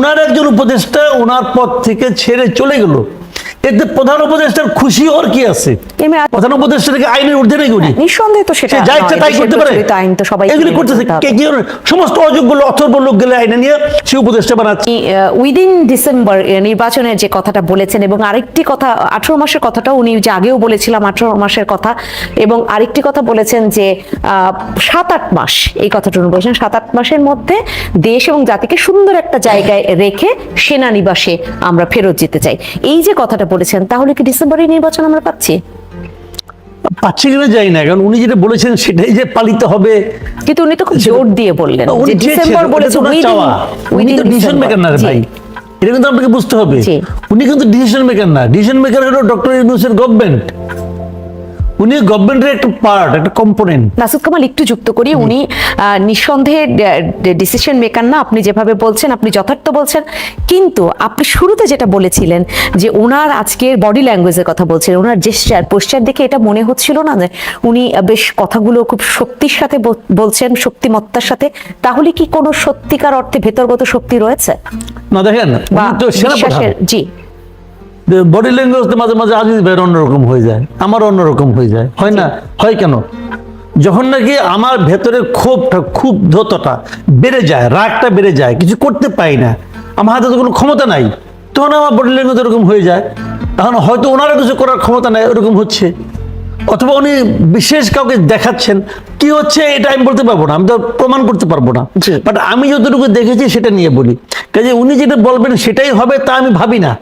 ওনার একজন উপদেষ্টা ওনার পদ থেকে ছেড়ে চলে গেল। এতে প্রধান উপদেষ্টার খুশি কি আছে? প্রধান উপদেষ্টাকে আইনের ঊর্ধ্বে নাকি উনি নিঃসন্দেহে তো সেটা যা ইচ্ছা তাই করতে পারে। আইন তো সবাই এগুলি করতেছে। কে কি সমস্ত অযোগ্য অথর্ব লোক গেলে আইনে নিয়ে সে উপদেষ্টা বানাচ্ছে। উইদিন ডিসেম্বর নির্বাচনের যে কথাটা বলেছেন এবং আরেকটি কথা আঠারো মাসের কথাটা উনি যে আগেও বলেছিলাম আঠারো মাসের কথা এবং আরেকটি কথা বলেছেন যে আহ, সাত আট মাস এই কথাটা উনি বলেছেন সাত আট মাসের মধ্যে দেশ এবং জাতিকে সুন্দর একটা জায়গায় রেখে সেনানিবাসে আমরা ফেরত যেতে চাই। এই যে কথাটা বলেছেন তাহলে কি ডিসেম্বরে নির্বাচন আমরা পাচ্ছি? পাচ্ছে কিনা যাই না কারণ উনি যেটা বলেছেন সেটাই যে পালিত হবে। কিন্তু উনি তো খুব জোর দিয়ে বললেন যে ডিসেম্বর বলেছেন উনি তো ডিসিশন। মেকার না ভাই এটা কিন্তু আপনাকে বুঝতে হবে। উনি কিন্তু ডিসিশন মেকার না ডিসিশন মেকার হলো ডক্টর ইউনুসের গভর্নমেন্ট উনি গভর্নমেন্টের একটা পার্ট একটা কম্পোনেন্ট নাসুদ কামাল একটু যুক্ত করি। উনি নিঃসন্দেহে ডিসিশন মেকার না। আপনি যেভাবে বলছেন আপনি যথার্থ বলছেন। কিন্তু আপনি শুরুতে যেটা বলেছিলেন যে ওনার আজকের বডি ল্যাঙ্গুয়েজের কথা বলছিলেন ওনার জেস্টার পোস্টার দেখে এটা মনে হচ্ছিল না যে উনি বেশ কথাগুলো খুব শক্তির সাথে বলছেন শক্তিমত্তার সাথে। তাহলে কি কোনো সত্যিকার অর্থে ভেতরগত শক্তি রয়েছে? না দেখেন জি। বডি ল্যাঙ্গুয়েজ তো মাঝে মাঝে আজিজ ভাইয়ের অন্যরকম হয়ে যায় আমার অন্যরকম হয়ে যায়। হয় না? হয় কেন? যখন নাকি আমার ভেতরের ক্ষোভটা ক্ষুব্ধতাটা বেড়ে যায় রাগটা বেড়ে যায় কিছু করতে পাই না আমার হাতে তো কোনো ক্ষমতা নাই তখন আমার বডি ল্যাঙ্গুয়েজ এরকম হয়ে যায়। তখন হয়তো ওনারও কিছু করার ক্ষমতা নাই ওরকম হচ্ছে। অথবা উনি বিশেষ কাউকে দেখাচ্ছেন কি হচ্ছে এটা আমি বলতে পারব না আমি তো প্রমাণ করতে পারব না। বাট আমি যতটুকু দেখেছি সেটা নিয়ে বলি। কাজে উনি যেটা বলবেন সেটাই হবে তা আমি ভাবি না।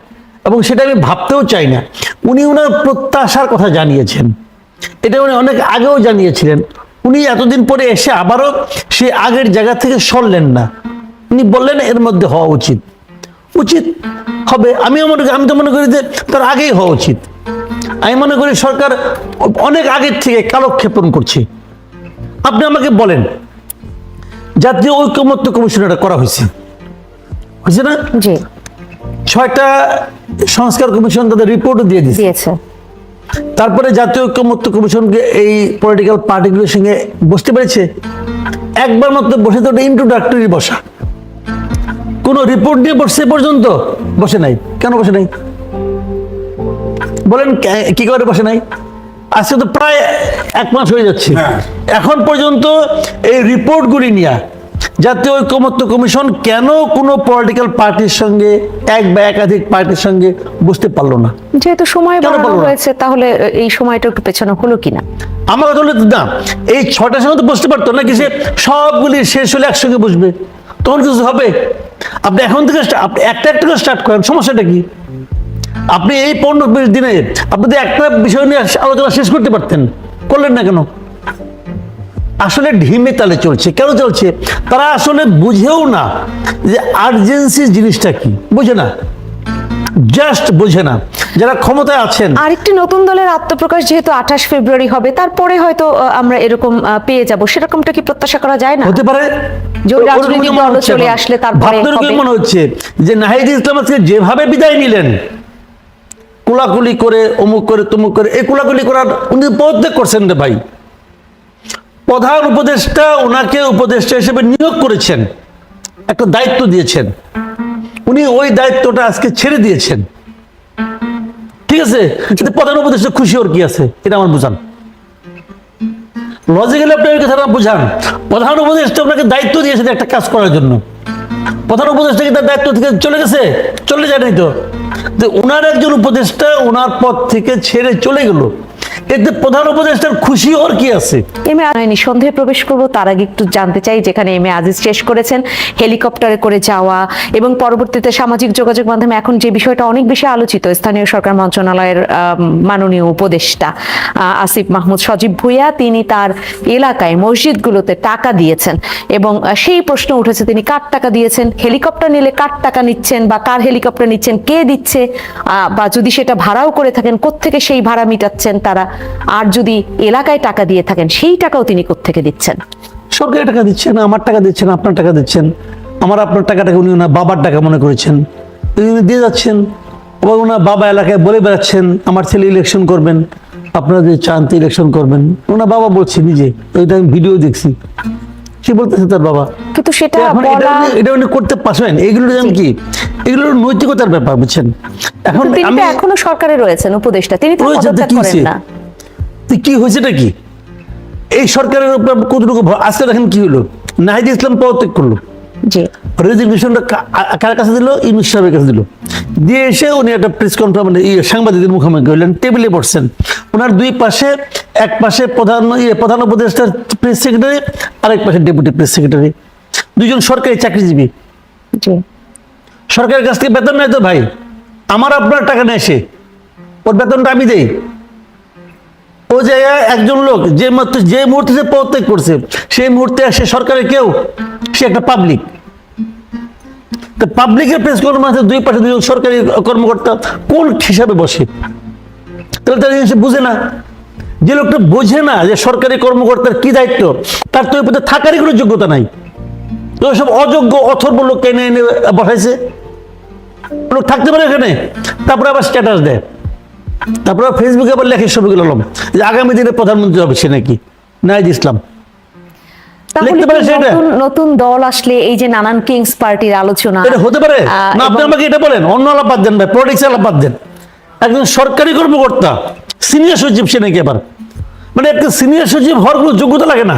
এবং সেটা আমি ভাবতেও চাই না। উনি ওনার প্রত্যাশার কথা জানিয়েছেন। এটা উনি অনেক আগেও জানিয়েছিলেন। উনি এতদিন পরে এসে আবারও সে আগের জায়গা থেকে সরলেন না। উনি বললেন এর মধ্যে হওয়া উচিত। উচিত হবে। আমিও মনে করি আমি তো মনে করি যে তার আগেই হওয়া উচিত। আমি মনে করি সরকার অনেক আগের থেকে কালক্ষেপণ করছে। আপনি আমাকে বলেন জাতীয় ঐক্যমত্য কমিশন এটা করা হয়েছে। হয়েছে না? ছয়টা সংস্কার কমিশন তাদের রিপোর্টও দিয়ে দিয়েছে। তারপরে জাতীয় ঐক্যমত্য কমিশনকে এই পলিটিক্যাল পার্টিগুলোর সঙ্গে বসতে পেরেছে। একবার মাত্র বসে তো ইন্ট্রোডাক্টরি বসা। কোনো রিপোর্ট নিয়ে বসছে এ পর্যন্ত বসে নাই। কেন বসে নাই? বলেন কে- কি করে বসে নাই? আজকে তো প্রায় এক মাস হয়ে যাচ্ছে। এখন পর্যন্ত এই রিপোর্টগুলি নিয়ে জাতীয় ঐক্যমত্য কমিশন কেন কোনো পলিটিক্যাল পার্টির সঙ্গে এক বা একাধিক পার্টির সঙ্গে বুঝতে পারল না? যেহেতু সময় বাড়ানো হয়েছে তাহলে এই সময়টা একটু পেছানো হলো কিনা? আমার কথা হলো না এই ছটার সময় তো বুঝতে পারতো নাকি সে সবগুলি শেষ হলে একসঙ্গে বুঝবে তখন কিছু হবে? আপনি এখন থেকে আপনি একটা একটা করে স্টার্ট করেন সমস্যাটা কি? আপনি এই পনেরো বিশ দিনে আপনি তো একটা বিষয় নিয়ে আলোচনা শেষ করতে পারতেন করলেন না কেন? আসলে ঢিমে তালে চলছে। কেন চলছে? তারা আসলে বুঝেও না যে আর্জেন্সি জিনিসটা কি। বুঝে না। জাস্ট বুঝে না। যারা ক্ষমতায় আছেন আরেকটি নতুন দলের আত্মপ্রকাশ যেহেতু আঠাশ ফেব্রুয়ারি হবে তারপরে হয়তো আমরা এরকম পেয়ে যাব। সেরকমটা কি প্রত্যাশা করা যায় না? হতে পারে। চলে আসলে তারপরে মনে হচ্ছে যে নাহিদ ইসলাম আজকে যেভাবে বিদায় নিলেন কোলাকুলি করে অমুক করে তমুক করে এই কোলাকুলি করার উনি প্রত্যেক করছেন রে ভাই। প্রধান উপদেষ্টা ওনাকে উপদেষ্টা হিসেবে নিয়োগ করেছেন, একটা দায়িত্ব দিয়েছেন। উনি ওই দায়িত্বটা আজকে ছেড়ে দিয়েছেন। ঠিক আছে? প্রধান উপদেষ্টা খুশি ওর কি আছে? এটা আমার বুঝান। লজিক্যালি আপনি ওই কথাটা বুঝান। প্রধান উপদেষ্টা আপনাকে দায়িত্ব দিয়েছেন একটা কাজ করার জন্য। প্রধান উপদেষ্টা কি তার দায়িত্ব থেকে চলে গেছে? চলে যায় নাই তো ওনার একজন উপদেষ্টা ওনার পদ থেকে ছেড়ে চলে গেল। এতে প্রধান উপদেষ্টার খুশি ওর কি আছে? এম এ নিঃসন্দেহে প্রবেশ করব, তার আগে একটু জানতে চাই যেখানে এম এ আজিজ শেষ করেছেন, হেলিকপ্টারে করে যাওয়া এবং পরবর্তীতে সামাজিক যোগাযোগ মাধ্যমে এখন যে বিষয়টা অনেক বেশি আলোচিত, স্থানীয় সরকার মন্ত্রণালয়ের মাননীয় উপদেষ্টা আসিফ মাহমুদ সজীব ভুইয়া, তিনি তার এলাকায় মসজিদগুলোতে টাকা দিয়েছেন এবং সেই প্রশ্ন উঠেছে, তিনি কার টাকা দিয়েছেন, হেলিকপ্টার নিলে কার টাকা নিচ্ছেন বা কার হেলিকপ্টার নিচ্ছেন, কে দিচ্ছে বা যদি সেটা ভাড়াও করে থাকেন, কোত্থেকে সেই ভাড়া মিটাচ্ছেন তারা? আর যদি এলাকায় টাকা দিয়ে থাকেন সেই টাকাও তিনি কোত্থেকে দিচ্ছেন? সরকারি টাকা দিচ্ছেন আমার টাকা দিচ্ছেন আপনার টাকা দিচ্ছেন। আমার আপনার টাকাটাকে উনি ওনার বাবার টাকা মনে করেছেন। উনি দিয়ে যাচ্ছেন। আবার ওনার বাবা এলাকায় বলে বেড়াচ্ছেন আমার ছেলে ইলেকশন করবেন আপনারা যদি চান তো ইলেকশন করবেন। ওনার বাবা বলছে নিজে ওইটা আমি ভিডিও দেখছি। কি বলতেছে তার বাবা কিন্তু সেটা এটা উনি- করতে পারবেন এগুলো যেমন কি? এগুলো নৈতিকতার ব্যাপার বুঝছেন? এখন এখনও সরকারে রয়েছেন উপদেষ্টা। তিনি তো পদত্যাগ করেন না। কি হয়েছেটা কি? এই সরকারের উপর কতটুকু আজকে দেখেন কি হলো? নাহিদ ইসলাম পদত্যাগ করল। রেজিগনেশনটা কার কাছে দিল? ইউনুস সাহেবের কাছে দিল। দিয়ে এসে উনি একটা প্রেস কনফারেন্স সাংবাদিকদের মুখোমুখি হলেন টেবিলে বসছেন। ওনার দুই পাশে এক পাশে প্রধান ইয়ে প্রধান উপদেষ্টার প্রেস সেক্রেটারি আরেক পাশে ডেপুটি প্রেস সেক্রেটারি দুজন সরকারি চাকরিজীবী। সরকারের কাছ থেকে বেতন নেয় তো ভাই। আমার আপনার টাকা নেয় সে। ওর বেতনটা আমি দেই। ও জায়গায় একজন লোক যে মাত্র যে মুহূর্তে সে পদত্যাগ করছে, সেই মুহূর্তে সে সরকারের কেউ, সে একটা পাবলিক তো পাবলিকের প্রেস কনফারেন্সে দুই পাশে দুজন সরকারি কর্মকর্তা কোন হিসাবে বসে? তাহলে তারা সে বুঝে না। যে লোকটা বোঝে না যে সরকারি কর্মকর্তার কি দায়িত্ব, তার তো পদে থাকারই কোনো যোগ্যতা নাই। তো সব অযোগ্য, অথর্ব লোক কেনে এনে বসাইছে। লোক থাকতে পারে এখানে, তারপরে আবার স্ট্যাটাস দেয়। তারপরে ফেসবুকে আবার লেখে শফিকুল আলম যে আগামী দিনে প্রধানমন্ত্রী হবে সে নাকি? নাইজ ইসলাম? নতুন দল আসলে এই যে নানান কিংস পার্টির আলোচনা? এটা হতে পারে? না আপনি আমাকে এটা বলেন। অন্য আলাপাত দেন ভাই পলিটিক্স আলাপাত দেন। একজন সরকারি কর্মকর্তা সিনিয়র সচিব সে নাকি আবার? মানে একটা সিনিয়র সচিব হওয়ার কোনো যোগ্যতা লাগে না।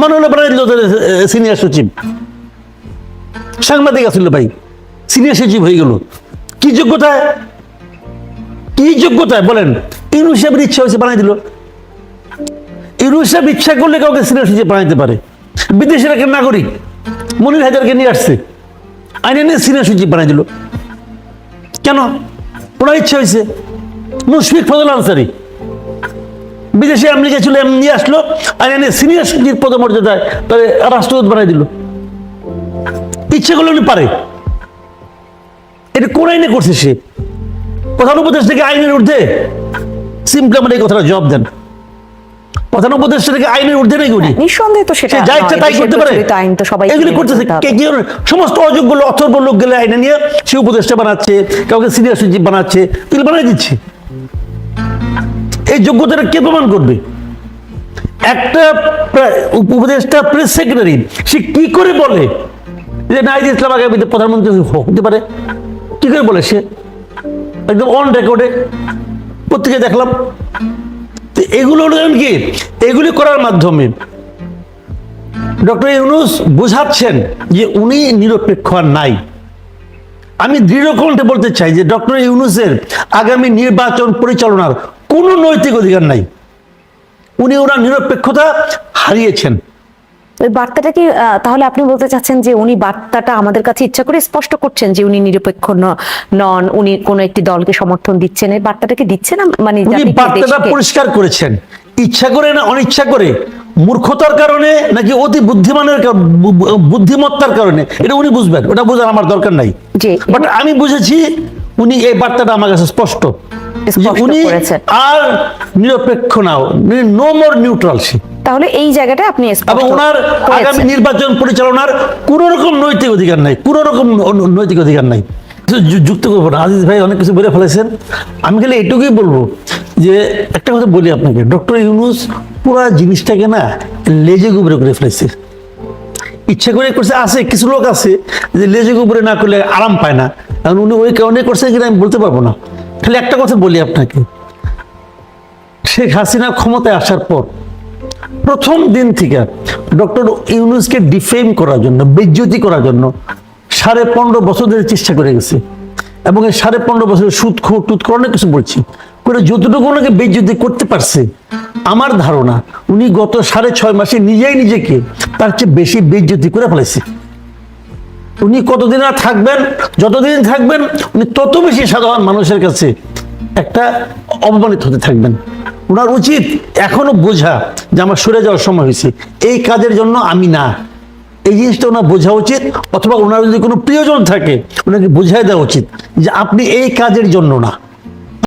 মনে হলো সিনিয়র সচিব। সাংবাদিক আসলে ভাই সিনিয়র সচিব হয়ে গেল। কি যোগ্যতায় কি যোগ্যতায় বলেন। ইউনুস সাহেবের ইচ্ছা হয়েছে বানাই দিল। ইউনুস সাহেব ইচ্ছা করলে কাউকে সিনিয়র সচিব বানাইতে পারে। বিদেশের একটা নাগরিক, মনির হাজারকে নিয়ে আসছে। আইনে নিয়ে সিনিয়র সচিব বানাই দিল। কেন? ওনার ইচ্ছা হয়েছে। মুশফিক ফজল আনসারি, বিদেশে আমেরিকা ছিল নিয়ে আসলো, আইনে নিয়ে সিনিয়র সচিব পদমর্যাদায় তাহলে রাষ্ট্রদূত বানাই দিল। ইচ্ছে করলে উনি পারে। এটা কোন আইনে করছে সে? প্রধান উপদেশ থেকে আইনের ঊর্ধ্বে? সিম্পলি আমার এই কথাটা জবাব দেন। প্রধান উপদেশ থেকে আইনের ঊর্ধ্বে নাকি উনি? নিঃসন্দেহে তো সেটা যা ইচ্ছা তাই করতে পারে। আইন তো সবাই এগুলি করতেছে। কে কি সমস্ত অযোগ্য লোক অথর্ব লোক গেলে আইনে নিয়ে সে উপদেষ্টা বানাচ্ছে কাউকে সিনিয়র সচিব বানাচ্ছে এগুলো বানাই দিচ্ছে। এই যোগ্যতাটা কে প্রমাণ করবে? একটা উপদেষ্টা প্রেস সেক্রেটারি সে কি করে বলে? যে নাইজ ইসলাম আগামীতে প্রধানমন্ত্রী হতে পারে। কি করে বলে সে? একদম অন রেকর্ডে পত্রিকায় দেখলাম। তো এগুলো কি, এগুলি করার মাধ্যমে ডক্টর ইউনুস বোঝাচ্ছেন যে উনি নিরপেক্ষ আর নাই। আমি দৃঢ় কণ্ঠে বলতে চাই যে ডক্টর ইউনুসের আগামী নির্বাচন পরিচালনার কোনো নৈতিক অধিকার নাই। উনি ওনার নিরপেক্ষতা হারিয়েছেন। ওই বার্তাটা কি তাহলে আপনি বলতে চাচ্ছেন যে উনি বার্তাটা আমাদের কাছে ইচ্ছা করে স্পষ্ট করছেন যে উনি নিরপেক্ষ নন উনি কোন একটি দলকে সমর্থন দিচ্ছেন এই বার্তাটা কি দিচ্ছেন মানে উনি বার্তাটা পরিষ্কার করেছেন। ইচ্ছা করে না অনিচ্ছা করে? মূর্খতার কারণে নাকি অতি বুদ্ধিমানের বুদ্ধিমত্তার কারণে? এটা উনি বুঝবেন ওটা বোঝার আমার দরকার নাই। বাট আমি বুঝেছি উনি এই বার্তাটা আমার কাছে স্পষ্ট। উনি আর নিরপেক্ষ নাও নো মোর নিউট্রাল সে। তাহলে এই জায়গাটা আপনি এবং ওনার। আগামী নির্বাচন পরিচালনার কোন রকম নৈতিক অধিকার নাই কোন রকম নৈতিক অধিকার নাই। যুক্ত করব না। আজিজ ভাই অনেক কিছু বলে ফেলেছেন। আমি খালি এটুকুই বলব যে একটা কথা বলি আপনাকে। ডক্টর ইউনুস পুরা জিনিসটাকে না লেজে গুবরে করে ফেলেছে। ইচ্ছে করে করছে আছে কিছু লোক আছে যে লেজে গুবরে না করলে আরাম পায় না। কারণ উনি ওই কারণে করছে কিনা আমি বলতে পারব না। খালি একটা কথা বলি আপনাকে। শেখ হাসিনা ক্ষমতায় আসার পর প্রথম দিন থেকে ডক্টর ইউনুসকে ডিফেম করার জন্য, বেজ্জতি করার জন্য সাড়ে পনেরো বছর ধরে চেষ্টা করে গেছে। এবং এই সাড়ে পনেরো বছরের সুদ খো টুত অনেক কিছু বলছি। করে যতটুকু ওনাকে বেজ্জতি করতে পারছে, আমার ধারণা উনি গত সাড়ে ছয় মাসে নিজেই নিজেকে তার চেয়ে বেশি বেজ্জতি করে ফেলেছে। উনি কতদিন আর থাকবেন, যতদিন থাকবেন, উনি তত বেশি সাধারণ মানুষের কাছে একটা অপমানিত হতে থাকবেন। ওনার উচিত এখনও বোঝা যে আমার সরে যাওয়ার সময় হয়েছে। এই কাজের জন্য আমি না। এই জিনিসটা ওনার বোঝা উচিত, অথবা ওনার যদি কোনো প্রিয়জন থাকে, ওনাকে বোঝাই দেওয়া উচিত যে আপনি এই কাজের জন্য না।